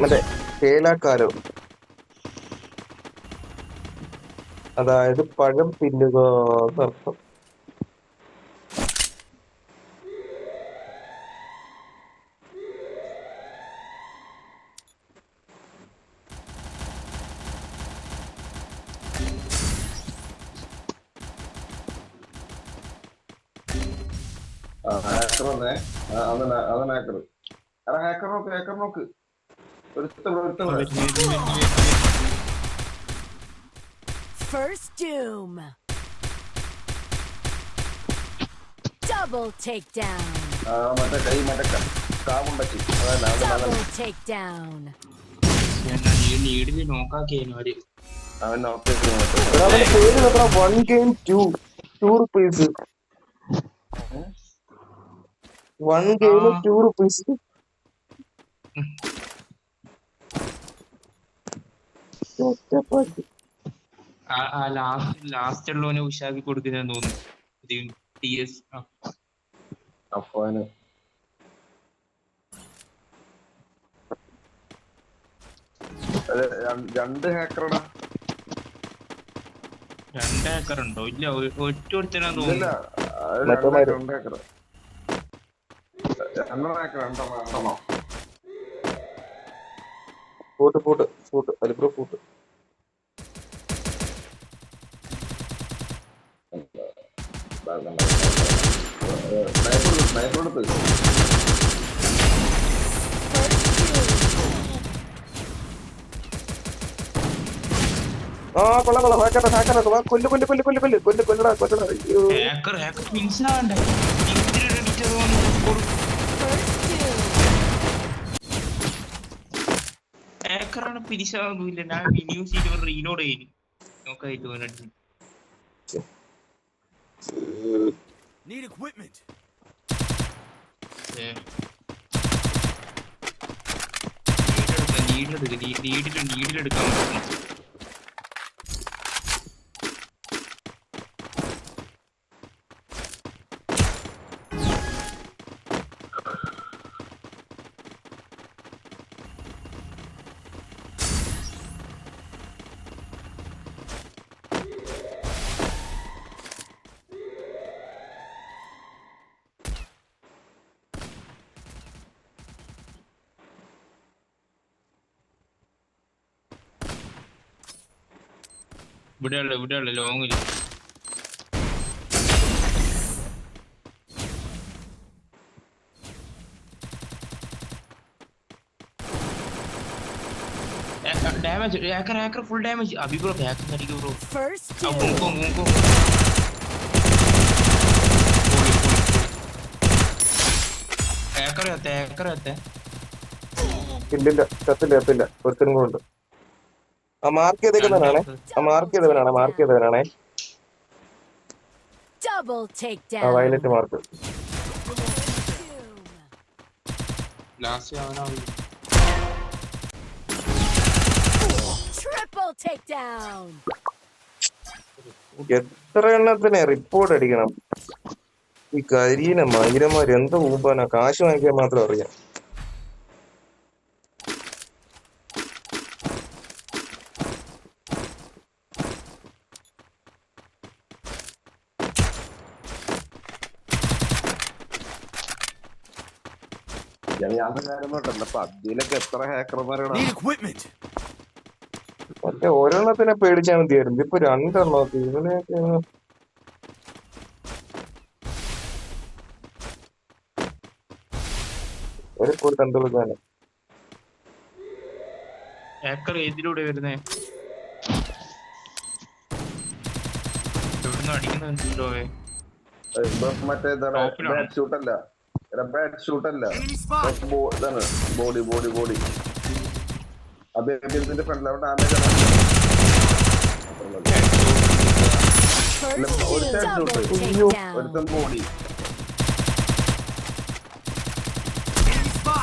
മറ്റേ കേലാക്കാലോ അതായത് പഴം തിന്നുക എന്നർത്ഥം ഹാക്കർ ഹാക്കർ നോക്ക് ഹാക്കർ നോക്ക്. First doom. Double takedown. ആ മറ്റേ കൈ മറ്റേ കാവുണ്ടക്കി Double takedown. നീടിൽ നോക്കാക്കിയാലും അവർ അവൻ നോക്ക് one game two two rupees one game. Two rupees ആ- ആ ലാസ്റ്റ് ലാസ്റ്റ് ഉള്ളവനെ ഉഷാക്കി കൊടുക്കുന്നതെന്ന് തോന്നുന്നു. ടി എസ് രണ്ട് ഹാക്കറടാ രണ്ട് ഹാക്കർ ഉണ്ടോ? ഇല്ല ഒറ്റ ഒരുത്തനാ ഇല്ല തോന്നുന്നു. മറ്റേ മാര്. രണ്ട് ഹാക്കർ രണ്ടെണ്ണം ഹാക്കർ രണ്ടെണ്ണം. രണ്ടെണ്ണം ഫൂട്ട് ഫൂട്ട് അലിബ്രോ സ്നൈപ്പർ ആ കൊള്ളാം കൊള്ളാം. ഹാക്കറ ഹാക്കറ കൊല്ല് കൊല്ല് കൊല്ല് കൊല്ല് കൊല്ല്. കൊല്ല് കൊല്ലടാ കൊല്ലടാ. അയ്യോ. ഏക്കർ ഏക്കർ മിൻസാവണ്ടേ ഇടിച്ചത് വന്ന് കൊടു- First doom. ഏക്കറാണ് ആവുന്നില്ല ഞാൻ ന്യൂസ് ചെയ്ത് റീലോഡ് ചെയ്യും. നോക്കായിട്ട് പോകാനായിട്ട് Need equipment. ലീഡിലെടുക്കാം ലീഡിലെടുക്കാൻ പറ്റും. ഇവിടെയുള്ള ഇവിടെയുള്ള ലോങ്ങിൽ damage hacker hacker full damage Abi bro hacker അടിക്കും ബ്രോ. മൂക്കോ മൂക്കോ ഏക്കർ എത്ത ഏക്കർ എത്ത ഇല്ലില്ല ചത്തില്ല ചത്തില്ല ഒരുത്തനും കൂടെ ഉണ്ട് ആ മാർക്ക് ചെയ്തേക്കുന്നവനാണ്. ആ മാർക്ക് ചെയ്തവനാണ് മാർക്ക് ചെയ്തവനാണേ. ആ. Violet mark. എത്ര എണ്ണത്തിന് റിപ്പോർട്ട് അടിക്കണം? ഈ കരീന മൈരമാര് എന്താ ഊമ്പാനാ കാശ് വാങ്ങിക്കാൻ മാത്രം അറിയാം. ഞാൻ ഞാൻ കാര്യം പറഞ്ഞിട്ടുണ്ട് പബ്ജിയിലൊക്കെ എത്ര ഹാക്കർമാരാണ്. മറ്റേ ഒരെണ്ണത്തിനെ പേടിച്ചാണ് തീരുന്നത് ഇപ്പൊ രണ്ടെണ്ണോ. ഇവനെയൊക്കെ ഒന്ന് ഒരു കൂടി കണ്ടുപിടിക്കാന് ഹാക്കർ ഏതിലൂടെ വരുന്നേ? എവിടുന്ന് അടിക്കുന്നുണ്ടോ ഇപ്പൊ മറ്റേ ഇതാണ് ബാറ്റ് ഷൂട്ട് അല്ല ഇതാണ് ബോഡി ബോഡി ബോഡി അദ്ദേഹത്തിന്റെ ഫ്രണ്ടിൽ ഡാമേജ്. ഒരുത്തൻ ബോഡി.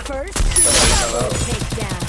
First. Double takedown.